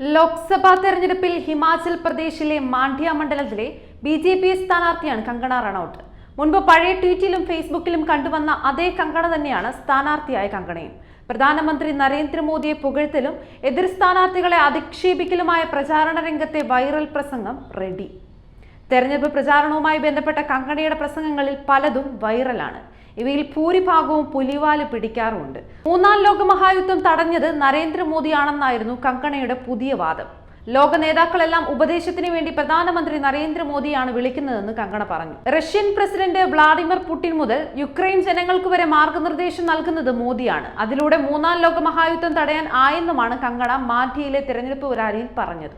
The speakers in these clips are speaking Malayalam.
ലോക്സഭാ തെരഞ്ഞെടുപ്പിൽ ഹിമാചൽ പ്രദേശിലെ മാണ്ഡ്യ മണ്ഡലത്തിലെ ബി ജെ പി സ്ഥാനാർത്ഥിയാണ് കങ്കണ റണൌട്ട്. മുൻപ് പഴയ ട്വീറ്റിലും ഫേസ്ബുക്കിലും കണ്ടുവന്ന അതേ കങ്കണ തന്നെയാണ് സ്ഥാനാർത്ഥിയായ കങ്കണയും. പ്രധാനമന്ത്രി നരേന്ദ്രമോദിയെ പുകഴ്ത്തലും എതിർ സ്ഥാനാർത്ഥികളെ അധിക്ഷേപിക്കലുമായ പ്രചാരണ രംഗത്തെ വൈറൽ പ്രസംഗം റെഡി. തെരഞ്ഞെടുപ്പ് പ്രചാരണവുമായി ബന്ധപ്പെട്ട കങ്കണയുടെ പ്രസംഗങ്ങളിൽ പലതും വൈറലാണ്. ഇവയിൽ ഭൂരിഭാഗവും പുലിവാൽ പിടിക്കാറുമുണ്ട്. മൂന്നാം ലോക മഹായുദ്ധം തടഞ്ഞത് നരേന്ദ്രമോദിയാണെന്നായിരുന്നു കങ്കണയുടെ പുതിയ വാദം. ലോക നേതാക്കളെല്ലാം ഉപദേശത്തിന് വേണ്ടി പ്രധാനമന്ത്രി നരേന്ദ്രമോദിയാണ് വിളിക്കുന്നതെന്ന് കങ്കണ പറഞ്ഞു. റഷ്യൻ പ്രസിഡന്റ് വ്ളാഡിമിർ പുടിൻ മുതൽ യുക്രൈൻ ജനങ്ങൾക്ക് വരെ മാർഗനിർദ്ദേശം നൽകുന്നത് മോദിയാണ്. അതിലൂടെ മൂന്നാം ലോക മഹായുദ്ധം തടയാൻ ആയെന്നുമാണ് കങ്കണ മാധ്യയിലെ തെരഞ്ഞെടുപ്പ് റാലിയിൽ പറഞ്ഞത്.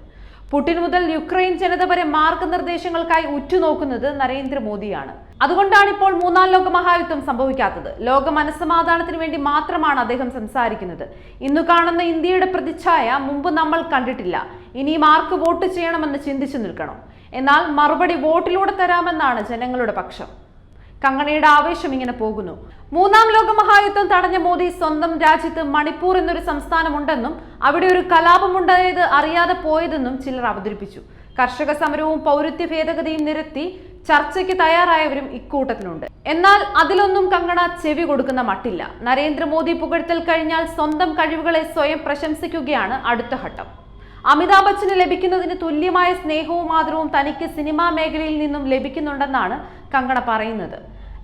പുടിൻ മുതൽ യുക്രൈൻ ജനത വരെ മാർഗനിർദ്ദേശങ്ങൾക്കായി ഉറ്റുനോക്കുന്നത് നരേന്ദ്രമോദിയാണ്. അതുകൊണ്ടാണ് ഇപ്പോൾ മൂന്നാം ലോക മഹായുദ്ധം സംഭവിക്കാത്തത്. ലോക മനസ്സമാധാനത്തിന് വേണ്ടി മാത്രമാണ് അദ്ദേഹം സംസാരിക്കുന്നത്. ഇന്ന് കാണുന്ന ഇന്ത്യയുടെ പ്രതിച്ഛായ മുമ്പ് നമ്മൾ കണ്ടിട്ടില്ല. ഇനിയും ആർക്ക് വോട്ട് ചെയ്യണമെന്ന് ചിന്തിച്ചു നിൽക്കണം. എന്നാൽ മറുപടി വോട്ടിലൂടെ തരാമെന്നാണ് ജനങ്ങളുടെ പക്ഷം. കങ്കണയുടെ ആവേശം ഇങ്ങനെ പോകുന്നു. മൂന്നാം ലോക മഹായുദ്ധം തടഞ്ഞ മോദി സ്വന്തം രാജ്യത്ത് മണിപ്പൂർ എന്നൊരു സംസ്ഥാനമുണ്ടെന്നും അവിടെ ഒരു കലാപമുണ്ടായത് അറിയാതെ പോയതെന്നും ചിലർ അവതരിപ്പിച്ചു. കർഷക സമരവും പൗരത്വ ഭേദഗതിയും നിരത്തി ചർച്ചയ്ക്ക് തയ്യാറായവരും ഇക്കൂട്ടത്തിനുണ്ട് എന്നാൽ അതിലൊന്നും കങ്കണ ചെവി കൊടുക്കുന്ന മട്ടില്ല. നരേന്ദ്രമോദി പുകഴ്ത്തൽ കഴിഞ്ഞാൽ സ്വന്തം കഴിവുകളെ സ്വയം പ്രശംസിക്കുകയാണ് അടുത്ത ഘട്ടം. അമിതാഭ് ബച്ചന് ലഭിക്കുന്നതിന് തുല്യമായ സ്നേഹവും ആദരവും തനിക്ക് സിനിമാ മേഖലയിൽ നിന്നും ലഭിക്കുന്നുണ്ടെന്നാണ് കങ്കണ പറയുന്നത്.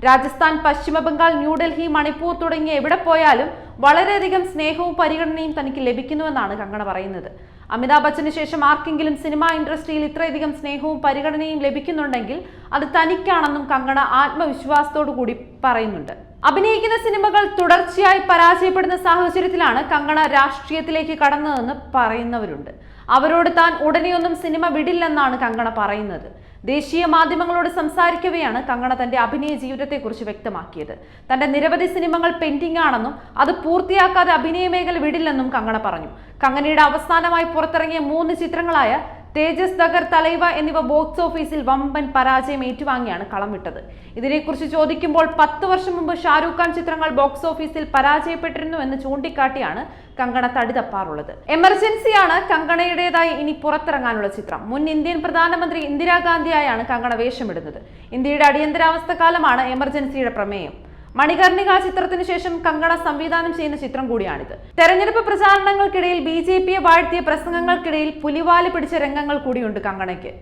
രാജസ്ഥാൻ പശ്ചിമ ബംഗാൾ ന്യൂഡൽഹി മണിപ്പൂർ തുടങ്ങിയ എവിടെ പോയാലും വളരെയധികം സ്നേഹവും പരിഗണനയും തനിക്ക് ലഭിക്കുന്നുവെന്നാണ് കങ്കണ പറയുന്നത്. അമിതാഭ് ബച്ചന് ശേഷം ആർക്കെങ്കിലും സിനിമാ ഇൻഡസ്ട്രിയിൽ ഇത്രയധികം സ്നേഹവും പരിഗണനയും ലഭിക്കുന്നുണ്ടെങ്കിൽ അത് തനിക്കാണെന്നും കങ്കണ ആത്മവിശ്വാസത്തോടു കൂടി പറയുന്നുണ്ട്. അഭിനയിക്കുന്ന സിനിമകൾ തുടർച്ചയായി പരാജയപ്പെടുന്ന സാഹചര്യത്തിലാണ് കങ്കണ രാഷ്ട്രീയത്തിലേക്ക് കടന്നതെന്ന് പറയുന്നവരുണ്ട്. അവരോട് താൻ ഉടനെയൊന്നും സിനിമ വിടില്ലെന്നാണ് കങ്കണ പറയുന്നത്. ദേശീയ മാധ്യമങ്ങളോട് സംസാരിക്കവെയാണ് കങ്കണ തന്റെ അഭിനയ ജീവിതത്തെക്കുറിച്ച് വ്യക്തമാക്കിയത്. തന്റെ നിരവധി സിനിമകൾ പെൻഡിംഗ് ആണെന്നും അത് പൂർത്തിയാക്കാതെ അഭിനയ മേഖല വിടില്ലെന്നും കങ്കണ പറഞ്ഞു. കങ്കണയുടെ അവസാനമായി പുറത്തിറങ്ങിയ മൂന്ന് ചിത്രങ്ങളായ തേജസ് ദഗർ തലൈവ എന്നിവ ബോക്സ് ഓഫീസിൽ വമ്പൻ പരാജയം ഏറ്റുവാങ്ങിയാണ് കളം വിട്ടത്. ഇതിനെക്കുറിച്ച് ചോദിക്കുമ്പോൾ പത്ത് വർഷം മുമ്പ് ഷാരൂഖ് ഖാൻ ചിത്രങ്ങൾ ബോക്സ് ഓഫീസിൽ പരാജയപ്പെട്ടിരുന്നു എന്ന് ചൂണ്ടിക്കാട്ടിയാണ് കങ്കണ തടി തപ്പാറുള്ളത് എമർജൻസിയാണ് കങ്കണയുടേതായി ഇനി പുറത്തിറങ്ങാനുള്ള ചിത്രം. മുൻ ഇന്ത്യൻ പ്രധാനമന്ത്രി ഇന്ദിരാഗാന്ധിയായാണ് കങ്കണ വേഷമിടുന്നത്. ഇന്ത്യയുടെ അടിയന്തരാവസ്ഥ കാലമാണ് എമർജൻസിയുടെ പ്രമേയം. മണികർണിക ചിത്രത്തിന് ശേഷം കങ്കണ സംവിധാനം ചെയ്യുന്ന ചിത്രം കൂടിയാണിത്. തെരഞ്ഞെടുപ്പ് പ്രചാരണങ്ങൾക്കിടയിൽ ബി ജെ പിയെ വാഴ്ത്തിയ പ്രസംഗങ്ങൾക്കിടയിൽ പുലിവാൽ പിടിച്ച രംഗങ്ങൾ കൂടിയുണ്ട് കങ്കണയ്ക്ക്.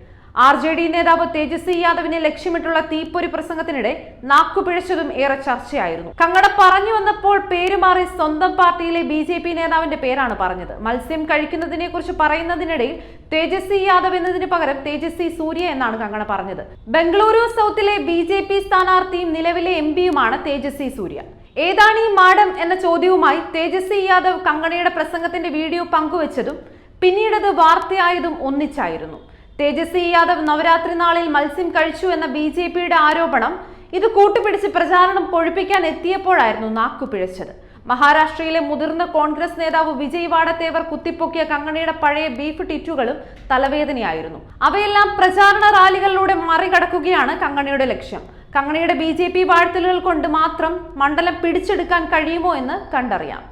ആർ ജെ ഡി നേതാവ് തേജസ്വി യാദവിനെ ലക്ഷ്യമിട്ടുള്ള തീപ്പൊരി പ്രസംഗത്തിനിടെ നാക്കുപിഴച്ചതും ഏറെ ചർച്ചയായിരുന്നു. കങ്ങട പറഞ്ഞു വന്നപ്പോൾ പേരുമാറി സ്വന്തം പാർട്ടിയിലെ ബി ജെ പി നേതാവിന്റെ പേരാണ് പറഞ്ഞത്. മത്സ്യം കഴിക്കുന്നതിനെ കുറിച്ച് പറയുന്നതിനിടയിൽ തേജസ്വി യാദവ് എന്നതിന് പകരം തേജസ്വി സൂര്യ എന്നാണ് കങ്ങണ പറഞ്ഞത്. ബംഗളൂരു സൗത്തിലെ ബി ജെ പി സ്ഥാനാർത്ഥിയും നിലവിലെ എം പിയുമാണ് തേജസ്വി സൂര്യ. ഏതാണ് ഈ മാഡം എന്ന ചോദ്യവുമായി തേജസ്വി യാദവ് കങ്കണയുടെ പ്രസംഗത്തിന്റെ വീഡിയോ പങ്കുവച്ചതും പിന്നീടത് വാർത്തയായതും ഒന്നിച്ചായിരുന്നു. തേജസ്വി യാദവ് നവരാത്രി നാളിൽ മത്സ്യം കഴിച്ചു എന്ന ബി ജെ പിയുടെ ആരോപണം ഇത് കൂട്ടുപിടിച്ച് പ്രചാരണം കൊഴുപ്പിക്കാൻ എത്തിയപ്പോഴായിരുന്നു നാക്കുപിഴച്ചത് മഹാരാഷ്ട്രയിലെ മുതിർന്ന കോൺഗ്രസ് നേതാവ് വിജയ് വാഡത്തേവർ കുത്തിപ്പൊക്കിയ കങ്ങണിയുടെ പഴയ ബീഫ് ടിറ്റുകളും തലവേദനയായിരുന്നു. അവയെല്ലാം പ്രചാരണ റാലികളിലൂടെ മറികടക്കുകയാണ് കങ്ങണിയുടെ ലക്ഷ്യം. കങ്ങണിയുടെ ബി ജെ പി വാഴ്ത്തലുകൾ കൊണ്ട് മാത്രം മണ്ഡലം പിടിച്ചെടുക്കാൻ കഴിയുമോ എന്ന് കണ്ടറിയാം.